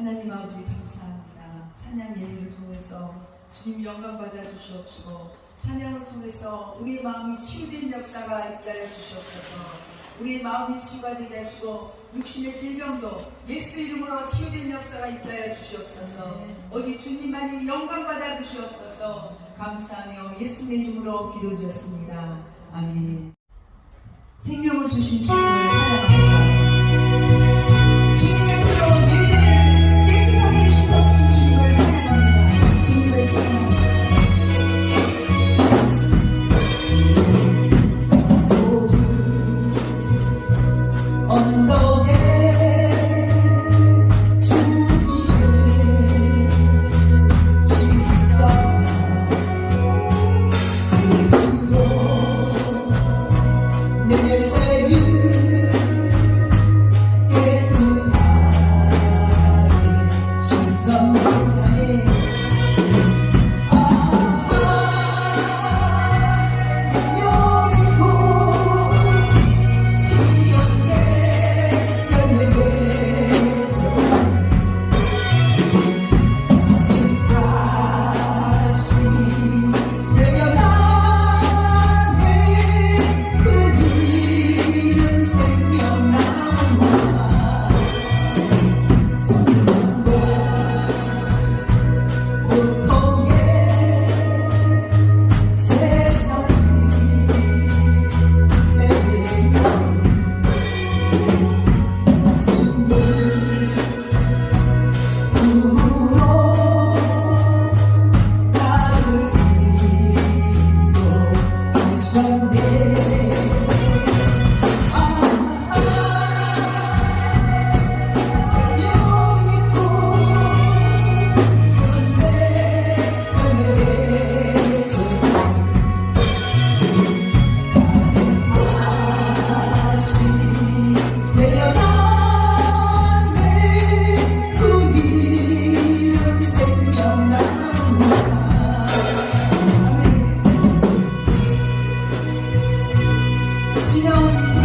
하나님 아버지 감사합니다. 찬양 예배를 통해서 주님 영광 받아 주시옵시고 찬양을 통해서 우리의 마음이 치유된 역사가 있게 하여 주시옵소서. 우리의 마음이 치유가 되게 하시고 육신의 질병도 예수 이름으로 치유된 역사가 있게 하여 주시옵소서. 오직 주님만이 영광 받아 주시옵소서. 감사하며 예수님의 이름으로 기도드렸습니다. 아멘. 생명을 주신 찬양합니다. 今天。